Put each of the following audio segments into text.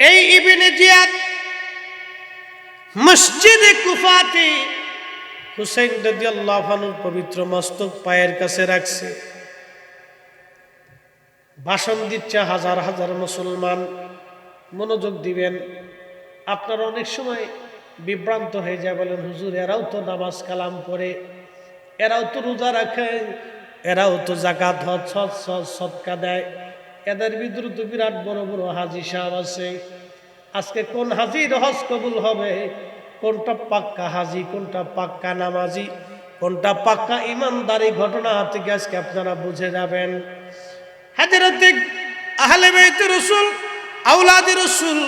এই ইবিনে জিয়াদ মসজিদে কুফাতে হুসেন রাদিয়াল্লাহু আনহুর পবিত্র মস্তক পায়ের কাছে রাখছে ভাষণ দিচ্ছে হাজার হাজার মুসলমান মনোযোগ দিবেন আপনারা অনেক সময় বিভ্রান্ত হয়ে যায় বলেন হুজুর এরাও তো নামাজ কালাম পড়ে এরাও তো রোজা রাখে এরাও তো জাকাত হজ সৎ সৎ সৎকা দেয় এদের ভিতরে তো বিরাট বড় বড় হাজি সাহেব আছে। আজকে কোন হাজির হজ কবুল হবে? কোনটা পাক্কা হাজি, কোনটা পাক্কা নামাজি, কোনটা পাক্কা ইমানদারি ঘটনা থেকে আজকে আপনারা বুঝে যাবেন। হাজরতে আহলে বাইত রসুল আউলাদি রসুল,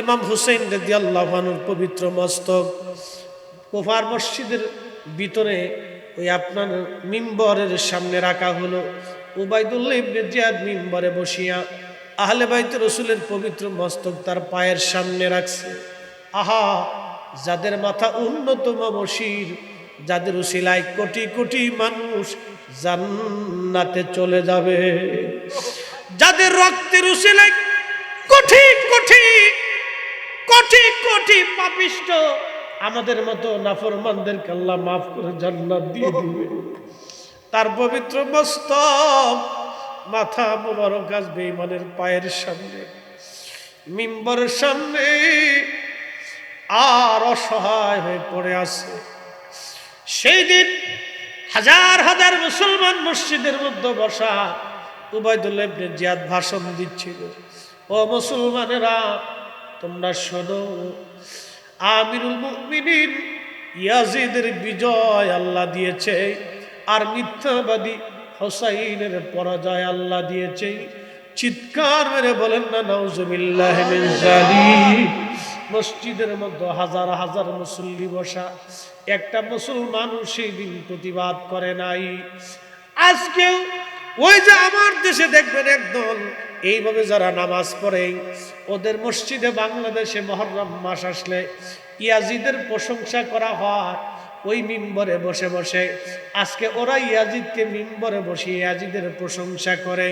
ইমাম হুসেন রাদিয়াল্লাহু আনহুর পবিত্র মস্তক, কোফার মসজিদের ভিতরে ওই আপনার মিম্বরের সামনে রাখা হলো। উবাইদুল্লাহ ইবনে জিয়াদ বসিয়া আহলে বাইত রসুলের পবিত্র মস্তক তার পায়ের সামনে রাখছে। আহা, যাদের মাথা উন্নতম মসির যাদের উসিলায় কোটি কোটি মানুষ জান্নাতে চলে যাবে। যাদের রক্তের উসিলায় কোটি কোটি কোটি কোটি পাপিষ্ট, আমাদের মতো নাফরমানদেরকে আল্লাহ মাফ করে জান্নাত দিয়ে দিবে। তার পবিত্র মস্তক, মাথা মোবারক আসবে ইমানের পায়ের সামনে, মিম্বরের সামনে, আর অসহায় হয়ে পড়ে আছে। সেই দিন হাজার হাজার মুসলমান মসজিদের মধ্যে বসা উবায়দুল্লাহ জিয়াদ ভাষণ দিচ্ছিল। ও মুসলমানেরা, তোমরা শোনো, আমিরুল মুমিনিন ইয়াজিদের বিজয় আল্লাহ দিয়েছে। আর মিথ্যাবাদী হোসাইনের পরাজয় আল্লাহ দিয়েছে। চিৎকার মেরে বলেন না, নাউজুবিল্লাহ মসজিদের মধ্যে হাজার হাজার মুসল্লি বসা। একটা মুসলমান সেই দিন প্রতিবাদ করে নাই। আজকেও ওই যে আমার দেশে দেখবেন একদল, এইভাবে যারা নামাজ পড়ে, ওদের মসজিদে বাংলাদেশে মহরম মাস আসলে, ইয়াজিদের প্রশংসা করা হয়। ওই মিম্বরে বসে বসে। আজকে ওরা ইয়াজিদকে মিম্বরে বসে ইয়াজিদের প্রশংসা করে।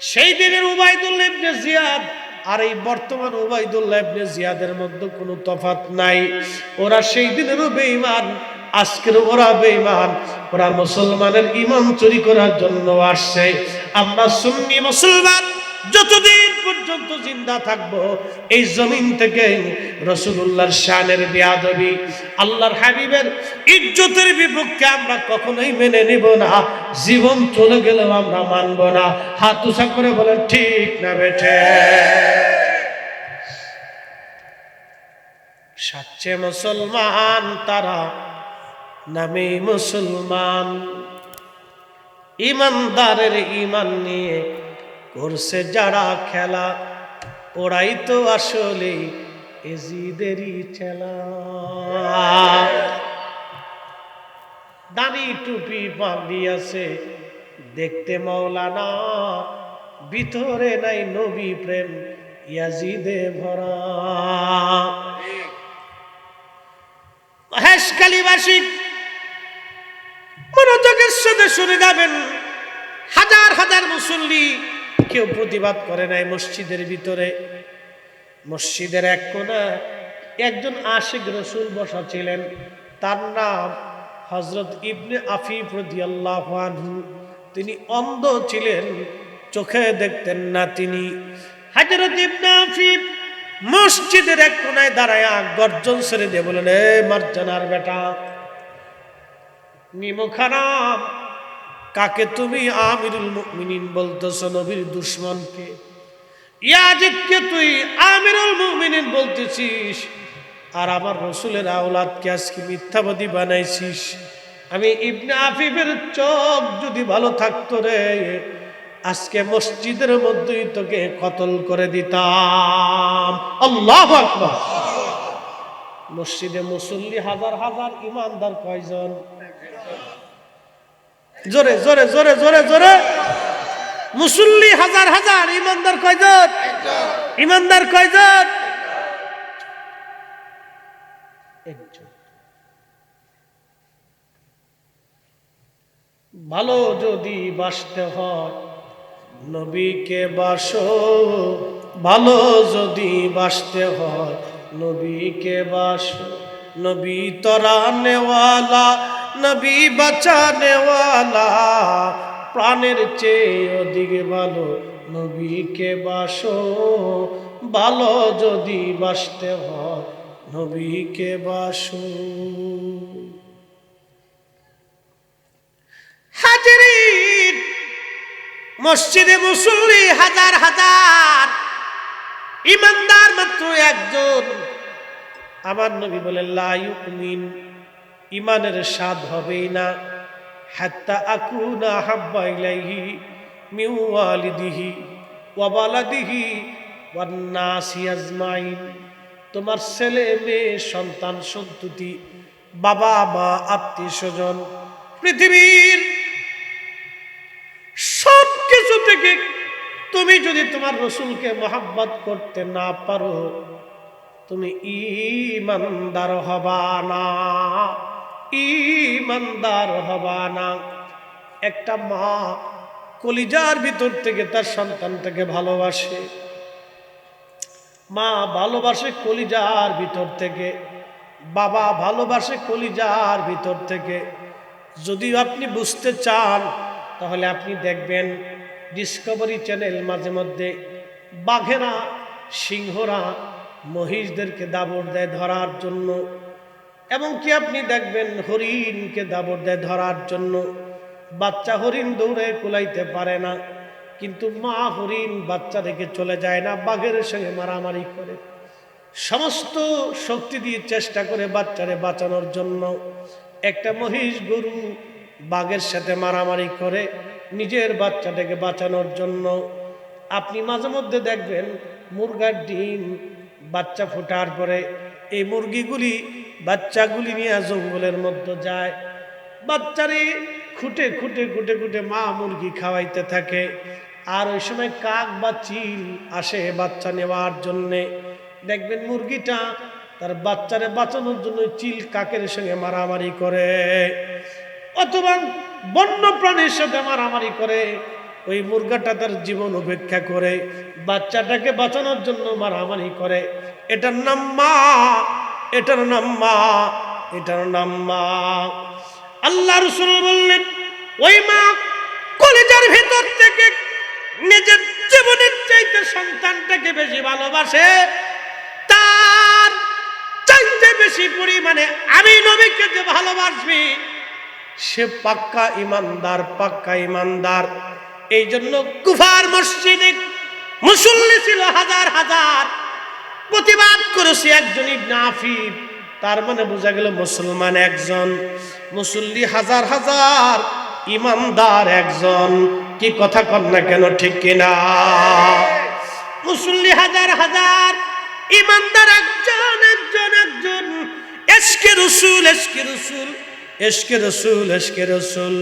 সেই দিনের উবাইদুল্লাহ ইবনে জিয়াদ আর এই বর্তমান উবাইদুল্লাহ ইবনে জিয়াদের মধ্যে কোনো তফাত নাই। ওরা সেই দিনেরও বেঈমান আজকের ওরা বেঈমান। ওরা মুসলমানের ইমান চুরি করার জন্য আসছে। আমরা সুন্নি মুসলমান যতদিন পর্যন্ত জিন্দা থাকব, এই জমিন থেকে রসুল্লাহর শানের বিয়াদবি, আল্লাহর হাবিবের ইজ্জতের বিপক্ষে আমরা কখনোই মেনে নিব না। জীবন চলে গেলেও আমরা মানব না। হাত উষা করে বলেন, ঠিক না বেঠে। সাচ্ছে মুসলমান, তারা নামে মুসলমান। ইমানদারের ইমান নিয়ে করছে যারা খেলা, ওরাই তো আসলে এজিদেরই ছেলা দানি টুপি পাগড়ি আছে দেখতে মৌলানা ভিতরে নাই নবী প্রেম, ইয়াজিদে ভরা। হেসকালীবাসী, মনোযোগের সাথে শুনে যাবেন। হাজার হাজার মুসল্লি কেউ প্রতিবাদ করে নাই মসজিদের ভিতরে। মসজিদের এক কোনা একজন আশিক রসুল বসা ছিলেন। তার নাম হজরত ইবনে আফিফ রদিয়াল্লাহু আনহু। তিনি অন্ধ ছিলেন, চোখে দেখতেন না তিনি। হজরত ইবনে আফিফ মসজিদের এক কোনায় দাঁড়ায় গর্জন ছেড়ে দিয়ে বলেন এ মার্জানার বেটা নিমখানাম কাকে তুমি আমিরুল মুমিনিন বলতেছ নবীর দুশ্মনকে? ইয়াজিদকে তুই আমিরুল মুমিনিন বলতেছিস। আর আমার রসুলের আওলাদকে আজকে মিথ্যাবাদী বানাইছিস। আমি ইবনে আফিফের চোখ যদি ভালো থাকতো রে, আজকে মসজিদের মধ্যেই তোকে কতল করে দিতাম। আল্লাহ আকবার। মসজিদে মুসল্লি হাজার হাজার ইমানদার কয়জন? জোরে জোরে জোরে জোরে জোরে। মুসল্লি হাজার হাজার, ইমানদার কয়জন? ইমানদার কয়জন? ভালো যদি বাসতে হয়, নবীকে বাসো। ভালো যদি বাসতে হয়, নবীকে বাস। নবী তরা নেওয়ালা নবী বাঁচানেওয়ালা, প্রাণের চেয়ে অধিক ভালো নবীকে বাসো। ভালো যদি বাসতে হয় নবীকে বাসো। হাজিরিন মসজিদে মুসল্লি হাজার হাজার, ইমানদার মাত্র একজন। আমার নবী বলেন লাইমিন ইমানের স্বাদ হবেই না। হাত্তা আকুনা হাব্বা ইলাইহি মিন ওয়ালিদিহি ওয়া বালাদিহি ওয়ান নাসি আজমাইন। তোমার ছেলে, মেয়ে, সন্তান, সন্ততি, বাবা মা আত্মীয় স্বজন পৃথিবীর সব কিছু থেকে তুমি যদি তোমার রসুলকে মোহাব্বত করতে না পারো, তুমি ইমানদার হবা না। ইমানদার হবা না। একটা মা কলিজার ভিতর থেকে তার সন্তানটাকে ভালোবাসে। মা ভালোবাসে কলিজার ভিতর থেকে, বাবা ভালোবাসে কলিজার ভিতর থেকে। যদি আপনি বুঝতে চান, তাহলে আপনি দেখবেন ডিসকভারি চ্যানেল মাঝে মধ্যে বাঘেরা, সিংহরা মহিষদেরকে দাবর দেয় ধরার জন্য। এবং কি আপনি দেখবেন হরিণকে দাবড় দেয় ধরার জন্য। বাচ্চা হরিণ দৌড়ে কুলাইতে পারে না, কিন্তু মা হরিণ বাচ্চা রেখে চলে যায় না, বাঘের সঙ্গে মারামারি করে। সমস্ত শক্তি দিয়ে চেষ্টা করে বাচ্চারে বাঁচানোর জন্য। একটা মহিষ গরু বাঘের সাথে মারামারি করে নিজের বাচ্চাটাকে বাঁচানোর জন্য। আপনি মাঝে মধ্যে দেখবেন মুরগার ডিম বাচ্চা ফোটার পরে এই মুরগিগুলি বাচ্চাগুলি নিয়ে জঙ্গলের মধ্যে যায়। বাচ্চারে খুঁটে খুঁটে খুঁটে খুঁটে মা মুরগি খাওয়াইতে থাকে। আর ওই সময় কাক বা চিল আসে বাচ্চা নেওয়ার জন্যে। দেখবেন মুরগিটা তার বাচ্চারে বাঁচানোর জন্য চিল কাকের সঙ্গে মারামারি করে। অথবা বন্য প্রাণীর সাথে মারামারি করে। ওই মুরগাটা তার জীবন উপেক্ষা করে। বাচ্চাটাকে বাঁচানোর জন্য মারামারি করে। এটার নাম মা। এটার নাম মা, এটার নাম মা। আল্লাহ রসুল বললেন, ওই মা কলেজের ভেতর থেকে নিজের জীবনের চাইতে সন্তানটাকে বেশি ভালোবাসে। তার চাইতে বেশি পরিমাণে আমি নবীকে যে ভালোবাসবি, সে পাক্কা ইমানদার পাক্কা ইমানদার। এই জন্য কুফার মসজিদে মুসল্লি ছিল হাজার হাজার। প্রতিবাদ করেছে একজন নাফিব তার মানে বোঝা গেল মুসলমান একজন, মুসল্লি হাজার হাজার, ইমানদার একজন। কি কথা কর না কেন, ঠিক কিনা? মুসল্লি হাজার হাজার, ইমানদার একজন একজন একজন। এসকে রসুল এসকে রসুল এসকে রসুল এসকে রসুল।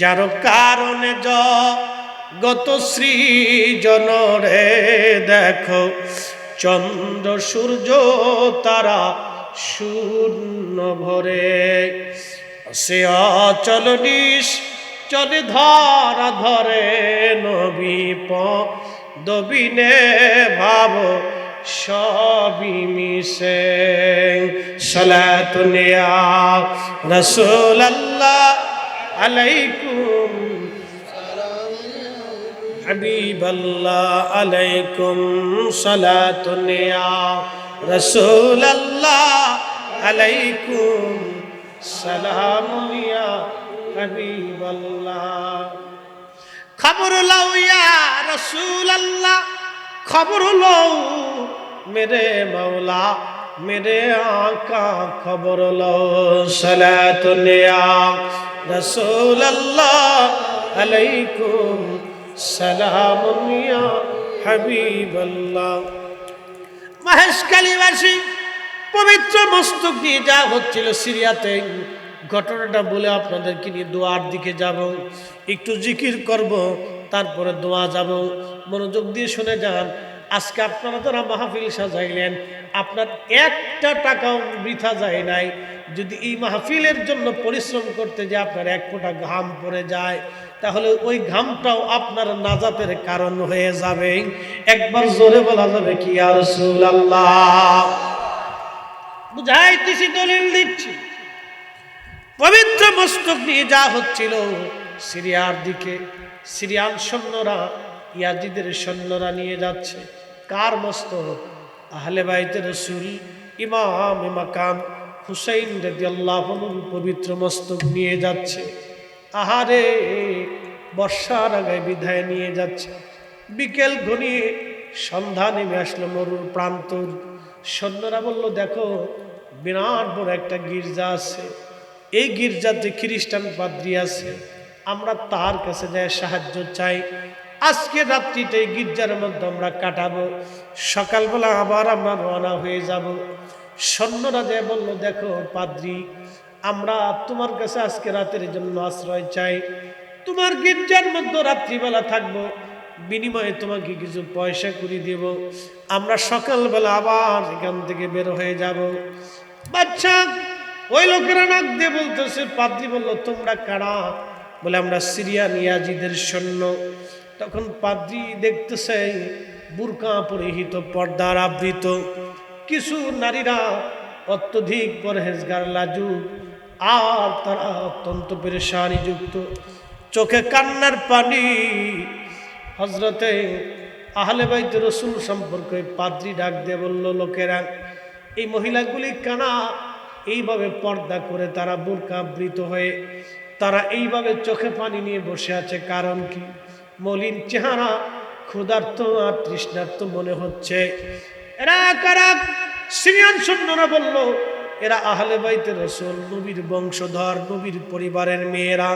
যার কারণে য গত সৃজন রে দেখো চন্দ্র, সূর্য, তারা শূন্য ভরে। সে অচল নিশ, চলে ধরা ধরে নবী দবিনে ভাব, সবই মিশে। সলাতুনিয়া রসুল আল্লাহ আলাইকুম حبيب الله عليكم صلاة يا رسول الله عليكم سلام يا حبيب الله খবর লও ইয়া রসুল আল্লাহ খবর লও মেরে মৌলা মেরে আকা খবর লও সালাতুনিয়া রসুল আল্লাহ আলাইকুম সালামুনিয়া হাবিবাল্লাহ। মহেশকালীবাসী পবিত্র মস্তক দিয়ে যা হচ্ছিল সিরিয়াতে, ঘটনাটা বলে আপনাদেরকে নিয়ে দোয়ার দিকে যাব। একটু জিকির করব, তারপরে দোয়া যাব। মনোযোগ দিয়ে শুনে যান। আজকে আপনারা যারা মাহফিল সাজাইলেন, আপনার একটা টাকাও বৃথা যায় নাই। যদি এই মাহফিলের জন্য পরিশ্রম করতে যে আপনার এক ফোঁটা ঘাম পড়ে যায় তাহলে ওই ঘামটাও আপনার নাজাতের কারণ হয়ে যাবে। একবার জোরে বলা যাবে কি আর আল্লাহ বুঝাইতেছি, দলিল দিচ্ছি। পবিত্র মস্তক নিয়ে যা হচ্ছিল, সিরিয়ার দিকে, সিরিয়ান সৈন্যরা, ইয়াজিদের সৈন্যরা নিয়ে যাচ্ছে। কার মস্তক আহলে বাইতে রসুল, ইমাম ইমাকাম হুসাইন রাদিয়াল্লাহু আনহুর পবিত্র মস্তক নিয়ে যাচ্ছে। আহারে! বর্ষার আগে বিদায় নিয়ে যাচ্ছে। বিকেল ঘনিয়ে সন্ধ্যা নেমে আসলো মরুর প্রান্তর। সৈন্যরা বলল, দেখো, বিরাট বড় একটা গির্জা আছে। এই গির্জাতে খ্রিস্টান পাদ্রী আছে। আমরা তার কাছে যায় সাহায্য চাই। আজকে রাত্রিতে গির্জার মধ্যে আমরা কাটাবো। সকালবেলা আবার আমরা রওনা হয়ে যাব। সৈন্যরা যে বলল, দেখো পাদ্রী, আমরা তোমার কাছে আজকে রাতের জন্য আশ্রয় চাই। তোমার গির্জার মধ্যে রাত্রিবেলা থাকব, বিনিময়ে তোমাকে কিছু পয়সা করে দেব। আমরা সকালবেলা আবার এখান থেকে বের হয়ে যাব। বাচ্চা, ওই লোকেরা নাক দিয়ে বলতেছে, পাদ্রি বলল, তোমরা কারা? বলে, আমরা সিরিয়া নিয়াজিদের সৈন্য। তখন পাদ্রি দেখতেছে, বুরকা পরিহিত পর্দার আবৃত। কিছু নারীরা অত্যধিক পরহেজগার, লাজুক, আর তারা অত্যন্ত পেরেশানি যুক্ত চোখে কান্নার পানি। হজরতে আহলে বাইতে রসুল সম্পর্কে পাদ্রি ডাক দিয়ে বলল, লোকেরা, এই মহিলাগুলি কানা, এইভাবে পর্দা করে তারা বোরকাবৃত হয়ে তারা এইভাবে চোখে পানি নিয়ে বসে আছে। কারণ কি? মলিন চেহারা ক্ষুধার্ত আর তৃষ্ণার্ত মনে হচ্ছে। এরা কারা? সিরিয়ান সৈন্যরা বলল, এরা আহলে বাইতে রসুল, নবীর বংশধর, নবীর পরিবারের মেয়েরা।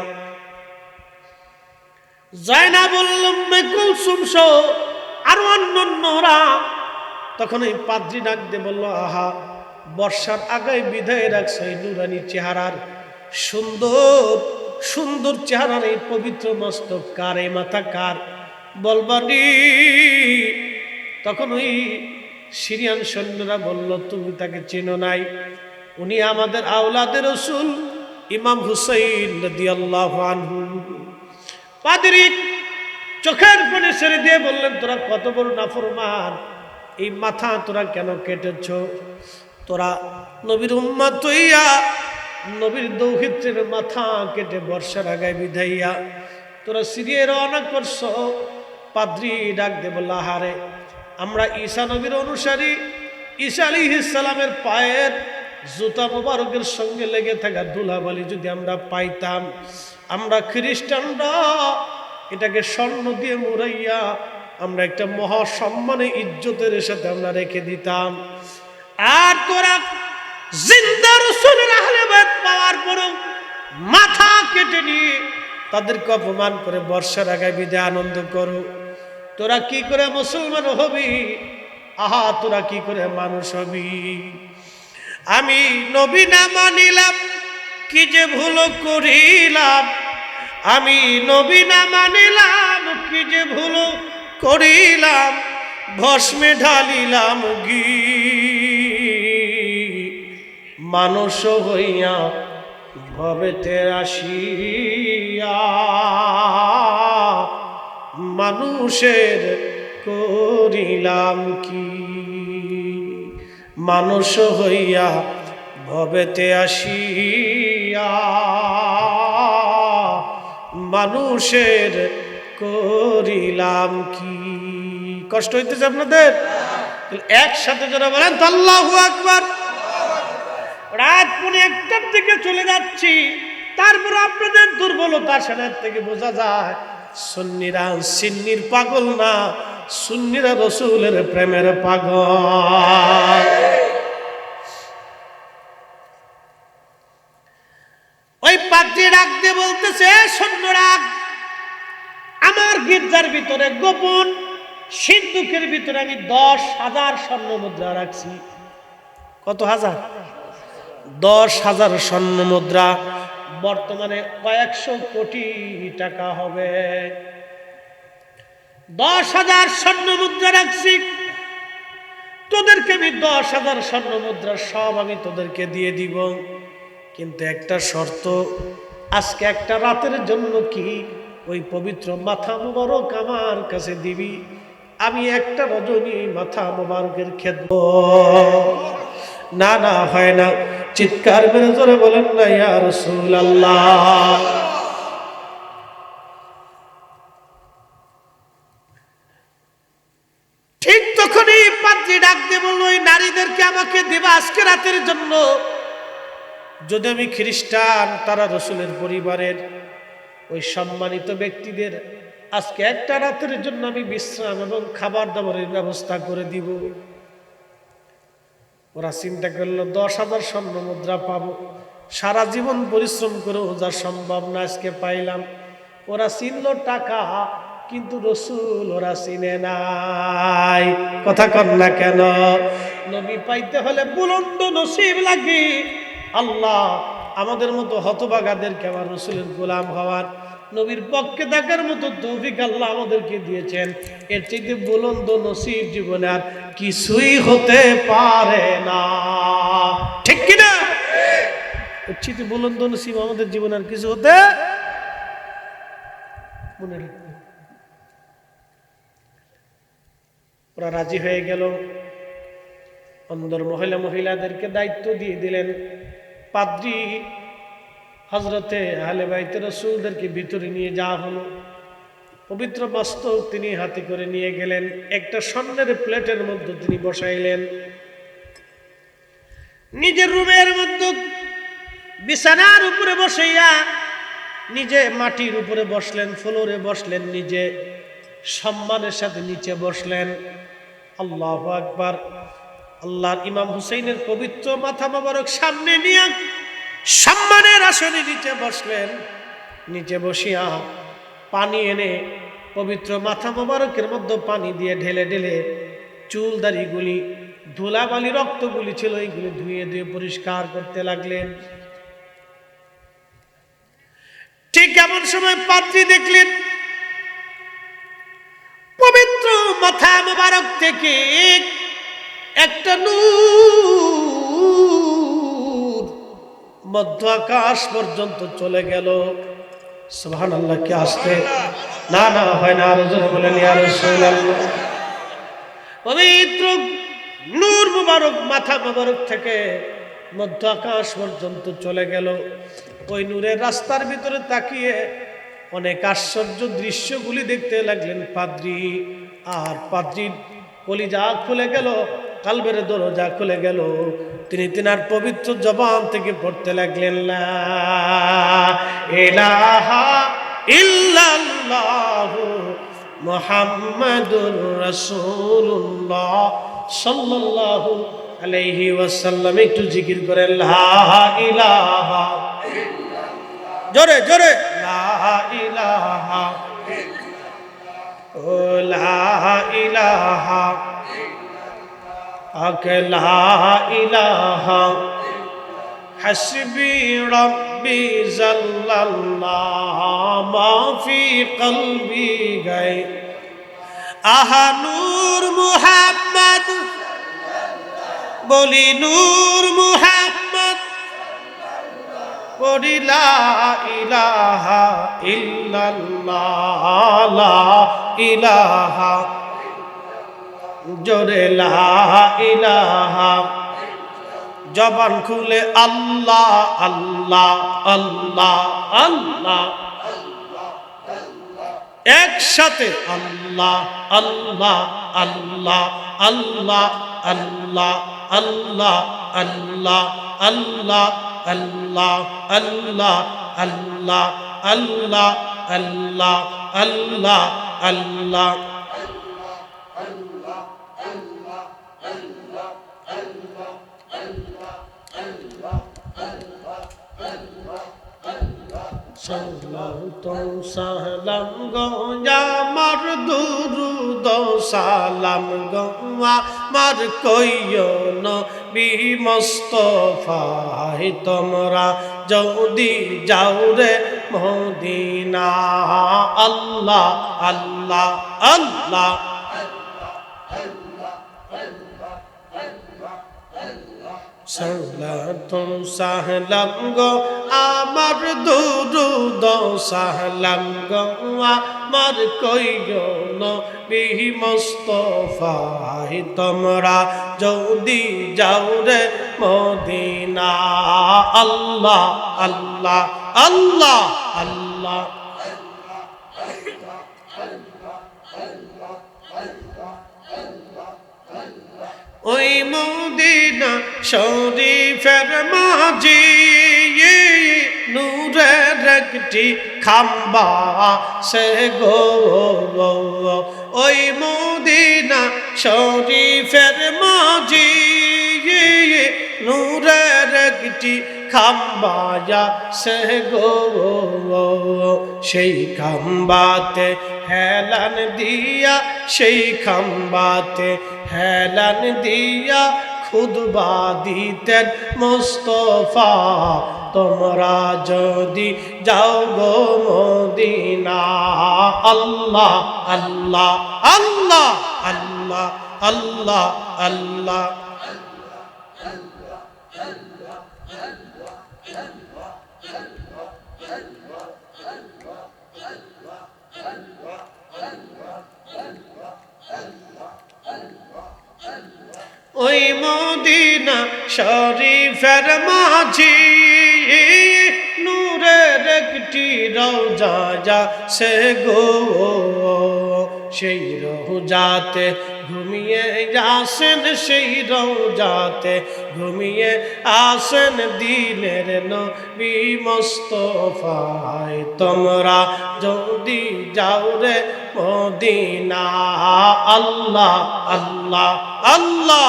জয়না বললাম কুলসুম সহ আরও অন্যরা তখন এই পাদ্রি ডাক দিয়ে বলল, আহা, বর্ষার আগায় বিদায় রাখছে এই নুরানি চেহারার। সুন্দর সুন্দর চেহারার এই পবিত্র মস্তক কার, এই মাথা কার? বলবানি তখন ওই সিরিয়ান সৈন্যরা বলল, তুমি তাকে চেনো নাই। উনি আমাদের আওলাদের রসুল, ইমাম হুসাইন রাদিয়াল্লাহু আনহু। পাদরি, চোখের পানে ছেড়ে দিয়ে বললেন, তোরা কত বড় নাফরমান, এই মাথা তোরা কেন কেটেছ? তোরা নবীর উম্মা তৈয়া নবীর দৌহিত্রের মাথা কেটে বর্ষার আগায় বিধাইয়া তোরা সিরিয়ে রওনা করছ? পাদ্রি ডাক দেব লাহারে আমরা ঈসা নবীর অনুসারী, ঈসা আলী ইসালামের পায়ের জুতা মোবারকের সঙ্গে লেগে থাকা দুলাবালি যদি আমরা পাইতাম আমরা খ্রিস্টানরা, এটাকে স্বর্ণ দিয়ে মুড়াইয়া আমরা একটা মহা সম্মানে ইজ্জতের সাথে আমরা রেখে দিতাম। আর তোরা জিন্দা রসুলের আহলে পাওয়ার পরও মাথা কেটে নিয়ে তাদেরকে অপমান করে বর্ষার আগায় বিদে আনন্দ করো। তোরা কি করে মুসলমান হবি? আহা, তোরা কি করে মানুষ হবি? আমি নবী না মানিলাম, কি যে ভুল করিলাম? আমি নবী না মানিলাম, কি যে ভুল করিলাম, ভস্মে ঢালিলাম গি মানুষ হইয়া ভবেতে আসিয়া, মানুষের করিলাম কি? মানুষ হইয়া ভবেতে আসিয়া। মানুষের করিলাম কি? কষ্ট হইতেছে আপনাদের? একসাথে যারা বলেন তো আল্লাহু আকবার। রাত পরে একটার দিকে চলে যাচ্ছি। তারপর আপনাদের দুর্বলতার সেনার থেকে বোঝা যায়, সুন্নিরা সিন্নির পাগল না, সুন্নিরা রসুলের প্রেমের পাগল। ওই পাত্রী দিয়ে বলতেছে সৈন্যরা আমার গির্জার ভিতরে গোপন সিন্ধুকের ভিতরে আমি দশ হাজার স্বর্ণ মুদ্রা রাখছি। কত হাজার? দশ হাজার স্বর্ণ মুদ্রা। বর্তমানে কয়েকশো কোটি টাকা হবে। দশ হাজার স্বর্ণ মুদ্রা রাখছি। তোদেরকে আমি দশ হাজার স্বর্ণ মুদ্রা সব আমি তোদেরকে দিয়ে দিব। কিন্তু একটা শর্ত, আজকে একটা রাতের জন্য কি ওই পবিত্র মাথা মোবারক আমার কাছে দিবি? আমি একটা রজনী মাথা মোবারকের খেদব না না, হয় না। চিৎকার মেরে জোরে বলেন না, ইয়া রাসূলুল্লাহ। ঠিক তখনই পাত্রী ডাক দিয়ে বলল, ওই নারীদেরকে আমাকে দেবা আজকে রাতের জন্য। যদি আমি খ্রিস্টান, তারা রসুলের পরিবারের ওই সম্মানিত ব্যক্তিদের আজকে একটা রাতের জন্য আমি বিশ্রাম এবং খাবার দাবারের ব্যবস্থা করে দিব। ওরা চিন্তা করল, দশ হাজার স্বর্ণ মুদ্রা পাবো। সারা জীবন পরিশ্রম করেও যা সম্ভব না, আজকে পাইলাম। ওরা চিনল, টাকা কিন্তু রসুল ওরা চিনে নাই। কথা কর না কেন? নবী পাইতে হলে বুলন্দ নসিব লাগে। আল্লাহ আমাদের মতো হতবাগাদেরকে আমার রসুলের গোলাম হওয়ার নবীর পক্ষে দেখার মতো তৌফিক আল্লাহ আমাদেরকে দিয়েছেন। এর চাইতে বুলন্দ নসিব জীবনে আর কিছুই হতে পারে না। ঠিক কিনা? এর চাইতে বুলন্দ নসিব আমাদের জীবনে আর কিছু হতে মনে রাখবে। ওরা রাজি হয়ে গেল। অন্দর মহিলা মহিলাদেরকে দায়িত্ব দিয়ে দিলেন। পাদ্রি হজরতে আলে বাইতে রসুলদেরকে ভিতরে নিয়ে যাওয়া হলো। পবিত্র বাস্তব তিনি হাতে করে নিয়ে গেলেন, একটা স্বর্ণের প্লেটের মধ্যে তিনি বসাইলেন। নিজের রুমের মধ্যে বিছানার উপরে বসাইয়া নিজে মাটির উপরে বসলেন, ফ্লোরে বসলেন, নিজে সম্মানের সাথে নিচে বসলেন। আল্লাহ আকবার। আল্লাহর ইমাম হুসেইনের পবিত্র মাথা মোবারক সামনে নিয়ে সম্মানের আসনে নিচে বসলেন। নিচে বসিয়া পানি এনে পবিত্র মাথা মোবারকের মধ্যে পানি দিয়ে ঢেলে ঢেলে চুল, দাড়িগুলি, ধুলাবালি, রক্তগুলি ছিল, এইগুলি ধুয়ে ধুয়ে পরিষ্কার করতে লাগলেন। ঠিক এমন সময় পাত্রী দেখলেন, পবিত্র মাথা মোবারক থেকে একটা নূর মধ্য আকাশ পর্যন্ত চলে গেল। সুবহান আল্লাহ কি আসতে না না, হয় না, আরও জোরে বলেন পবিত্র নূর মুবারক, মাথা মুবারক থেকে মধ্য আকাশ পর্যন্ত চলে গেল। ওই নূরের রাস্তার ভিতরে তাকিয়ে অনেক আশ্চর্য দৃশ্যগুলি দেখতে লাগলেন পাদ্রি। আর পাদ্রির কলিজা খুলে গেল। কালবের দরজা খুলে গেল। তিনি তিনার পবিত্র জবান থেকে পড়তে লাগলেন আলাইহি ওয়াসাল্লাম। একটু জিকির করেন, লা ইলাহা জোরে জোরে ইলাহা ও ইলাহা أكلا إله حسبي ربي زل الله ما في قلبي غير أها نور محمد بولي نور محمد بولي لا إله إلا الله لا إله জোরে জবান খুলে আল্লাহ আল্লাহ আল্লাহ আল্লাহ একসাথে আল্লাহ আল্লাহ আল্লাহ আল্লাহ আল্লাহ আল্লাহ আল্লাহ আল্লাহ আল্লাহ আল্লাহ আল্লাহ আল্লাহ আল্লাহ আল্লাহ আল্লাহ সালাম গয়া মার দুরুদ সালাম গয়া মার কইয় নবী মুস্তফাই তোমরা যদি যাও রে মদিনা। আল্লাহ আল্লাহ আল্লাহ। সালাতুম সাহলাম গো, আমার দুরুদ সাহলাম গো, আমার কইও নবী মুস্তফাই তোমরা যদি যাও রে মদিনা, আল্লাহ আল্লাহ আল্লাহ আল্লাহ। ওই মদিনা শরীফের মাঝি নূরের একটি খাম্বা, সে গো ওই মদিনা শরীফের মাঝি নূরের একটি খাম্বায়া সে গো। সেই খাম্বাতে হেলান দিয়া, সেই খাম্বাতে হেলান দিয়া খুদবা দিতেন মোস্তফা। তোমরা যদি যাও গো মদিনা, আল্লাহ আল্লাহ আল্লাহ আল্লাহ আল্লাহ আল্লাহ। ওই মদিনা শরীফের মাঝি। নূরের একটি রওজা যা সে গো সেই রোজাতে ঘুমিয়ে আসেন সেই রোজাতে ঘুমিয়ে আসেন দিনের নবী মোস্তফায়। তোমরা যদি যাও রে মদিনা, আল্লাহ আল্লাহ আল্লাহ।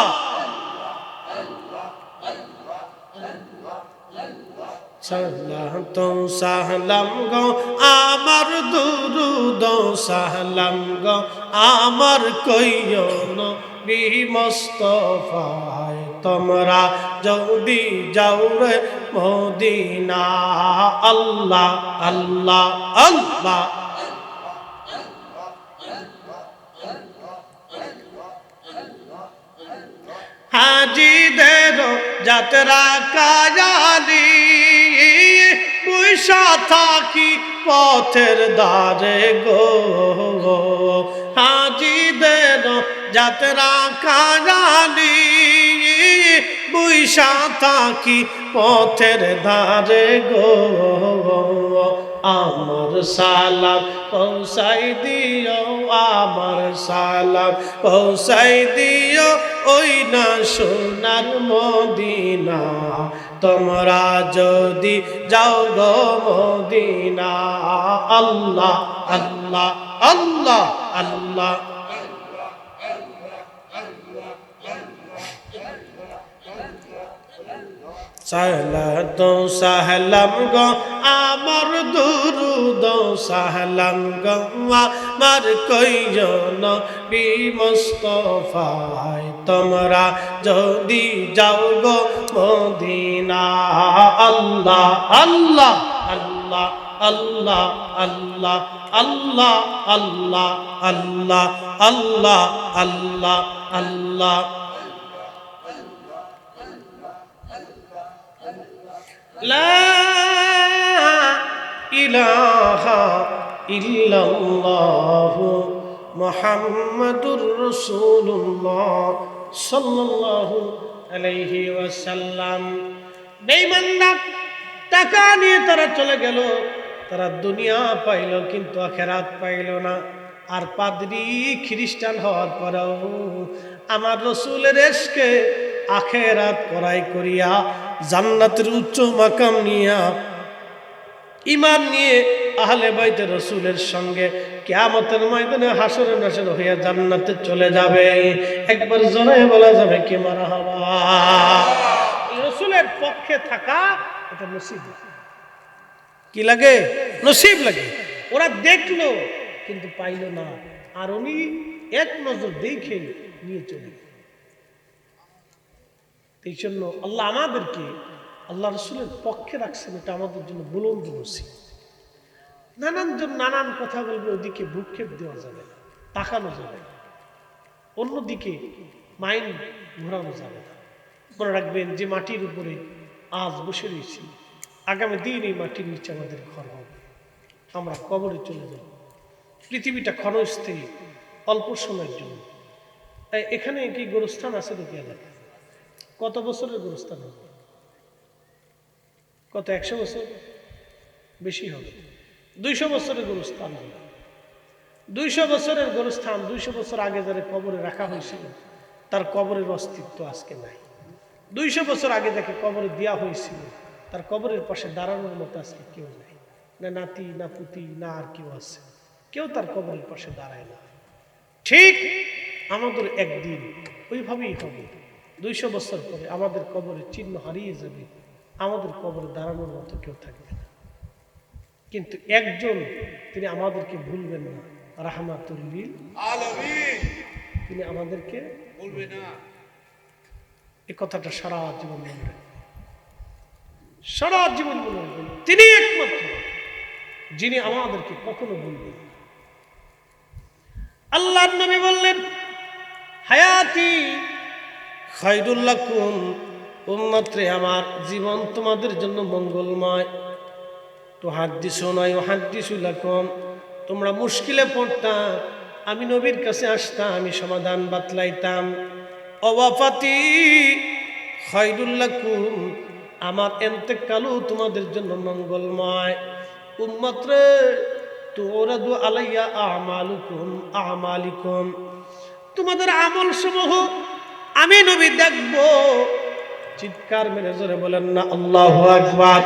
সালাম সাহলাম গো, আমার দুরুদ সাহলাম গো, আমার কইয়ন বি মস্তফায়, তোমরা যদি যাও রে মদিনা, আল্লাহ আল্লাহ আল্লাহ। হাজিদের যাত্রা কাজালি পয়সা থাকি পথের দ্বারে গো। হাজিদের যাত্রা কায়ালি বৈশা থাকি পথের ধারে গো। আমার সালাম পৌঁছাই দিও, আমার সালাম পৌঁছাই দিও। ওই না সোনার মদিনা, তোমরা যদি যাও গো মদিনা। আল্লাহ আল্লাহ আল্লাহ আল্লাহ। সাহলাদ সাহলাম গো আমার দুরুদ সাহলাম গো আমার কইজন বি তোমরা যদি যাও গো মদিনা আল্লাহ আল্লাহ আল্লাহ আল্লাহ আল্লাহ আল্লাহ আল্লাহ আল্লাহ আল্লাহ আল্লাহ আল্লাহ لا إله إلا الله محمد رسول الله صلى الله عليه وسلم বেঈমানরা টাকা নিয়ে তারা চলে গেল তারা দুনিয়া পাইল কিন্তু আখেরাত পাইল না আর পাদ্রি খ্রিস্টান হওয়ার পরেও আমার রসুলের এসকে আখেরাত করাই করিয়া জান্নাতের উচ্চ মাকাম নিয়া ইমান নিয়ে আহলে বাইতে রসুলের সঙ্গে কেয়ামতের ময়দানে হাসরে নাসর হইয়া জান্নাতে চলে যাবে। একবার জনায় বলা যাবে কে মারা হবা রসুলের পক্ষে থাকা এটা নসিব। কি লাগে? নসিব লাগে। ওরা দেখল, কিন্তু পাইল না। আর উনি এক নজর দেখে নিয়ে চলে গেলেন। এই জন্য আল্লাহ আমাদেরকে আল্লাহ রসুলের পক্ষে রাখছেন, এটা আমাদের জন্য বুলন্দ নসিব। নানান জন নানান কথা বলবে, ওদিকে ভূক্ষেপ দেওয়া যাবে না, তাকানো যাবে না। অন্যদিকে মাইন্ড ঘোরানো যাবে না। মনে রাখবেন যে মাটির উপরে আজ বসে রয়েছি, আগামী দিন এই মাটির নিচে আমাদের ঘর হবে। আমরা কবরে চলে যাব। পৃথিবীটা ক্ষণস্থায়ী, অল্প সময়ের জন্য। তাই এখানে কি গোরস্থান আছে নাকি এলাকা কত বছরের গোরস্থান হবে? কত, একশো বছর? বেশি হবে। দুইশো বছরের গোরস্থান হবে। দুইশো বছরের গোরস্থান, দুইশো বছর আগে যারা কবরে রাখা হয়েছিল, তার কবরের অস্তিত্ব আজকে নাই। দুইশো বছর আগে যাকে কবরে দেওয়া হয়েছিল, তার কবরের পাশে দাঁড়ানোর মতো আজকে কেউ নাই। না নাতি, না পুতি, না আর কেউ আছে। কেউ তার কবরের পাশে দাঁড়ায় না। ঠিক আমাদের একদিন ওইভাবেই হবে। দুইশো বছর পরে আমাদের কবরের চিহ্ন হারিয়ে যাবে আমাদের কবরে দাঁড়ানোর মতো কেউ থাকবে না। কিন্তু একজন তিনি আমাদেরকে ভুলবেন না রাহমাতুল্লিল তিনি আমাদেরকে না। এই কথাটা সারা জীবন মনে রাখবেন। সারা জীবন মনে রাখবেন তিনি একমাত্র যিনি আমাদেরকে কখনো ভুলবেন না। আল্লাহর নবী বললেন হায়াতি খাইরুল্লাকুম উম্মাত্রে আমার জীবন তোমাদের জন্য মঙ্গলময়। তো হাদ্দিসু নয় হাদ্দিসুলাকুম তোমরা মুশকিলে পড়তাম, আমি নবীর কাছে আসতাম, আমি সমাধান বাতলাইতাম। অবাফাতি খাইরুল্লাকুম আমার এন্তেকালও তোমাদের জন্য মঙ্গলময়। উম্মাত্রে, তোরাদু আলাইয়া আমালুকুম, আমালিকুম। তোমাদের আমল সমূহ আমি নবী দেখব। চিৎকার মেরে জোরে বলেন না, আল্লাহ আকবার।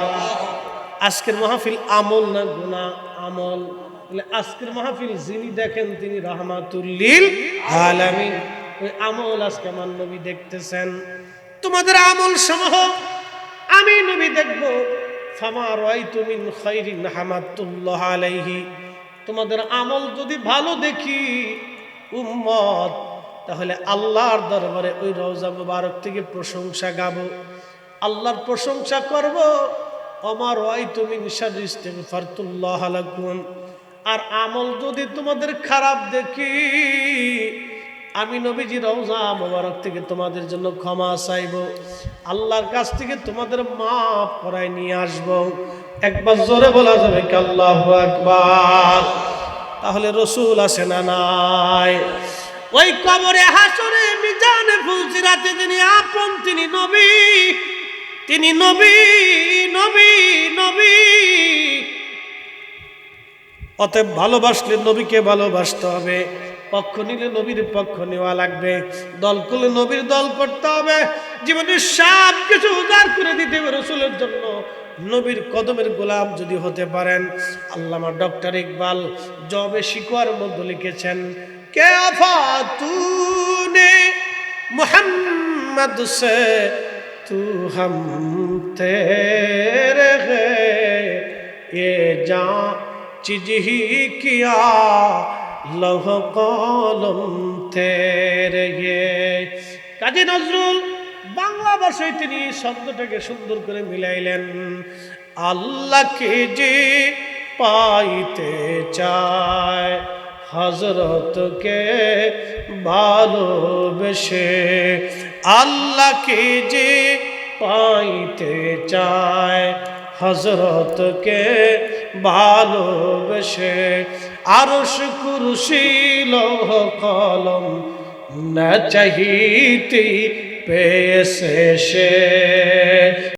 আজকের মাহফিল আমল না গুনা আমল। আজকের মাহফিল যিনি দেখেন তিনি রহমাতুল্লিল আলামিন। ওই আমল আজকে আমার নবী দেখতেছেন। তোমাদের আমল সমূহ আমি নবী দেখব। ফামা রাইতু মিন খাইরিন হামাতুল্লাহ আলাইহি। তোমাদের আমল যদি ভালো দেখি, উম্মত তাহলে আল্লাহর দরবারে ওই রওজা মুবারক থেকে প্রশংসা গাবো। আল্লাহর প্রশংসা করব। আমার ওয়াই তুমি ফারতুল্লাহ লাকুম। আর আমল যদি তোমাদের খারাপ দেখি, আমি নবীজি রওজা মোবারক থেকে তোমাদের জন্য ক্ষমা চাইব। আল্লাহর কাছ থেকে তোমাদের মাফ করায় নিয়ে আসব। একবার জোরে বলা যাবে কি আল্লাহ একবার তাহলে রসুল আসে না নাই? ওই কবরে হাসরে মিজানে ফুলসিরাতে তিনি আপন, তিনি নবী। তিনি নবী নবী নবী। অতএব ভালোবাসলে নবীকে ভালোবাসতে হবে, পক্ষ নিলে নবীর পক্ষ নেওয়া লাগবে। দল করলে নবীর দল করতে হবে। জীবনের সব কিছু উদার করে দিতে হবে রসুলের জন্য। নবীর কদমের গোলাম যদি হতে পারেন, আল্লামা ডক্টর ইকবাল জবে শিকোয়ার মধ্যে লিখেছেন মোহাম্মদ সে তু হম তেরে হে। ये जा চিজ হি তেরে গে কাজী নজরুল বাংলা ভাষায় তিনি শব্দটাকে সুন্দর করে মিলাইলেন, আল্লাহকে যে পাইতে চায়। হজরতকে ভালোবেসে আল্লাহকে যে পাইতে চায় হজরতকে ভালোবেসে আরশ কুরসি লৌহ কলম না চাহিতে পেয়েছে সে।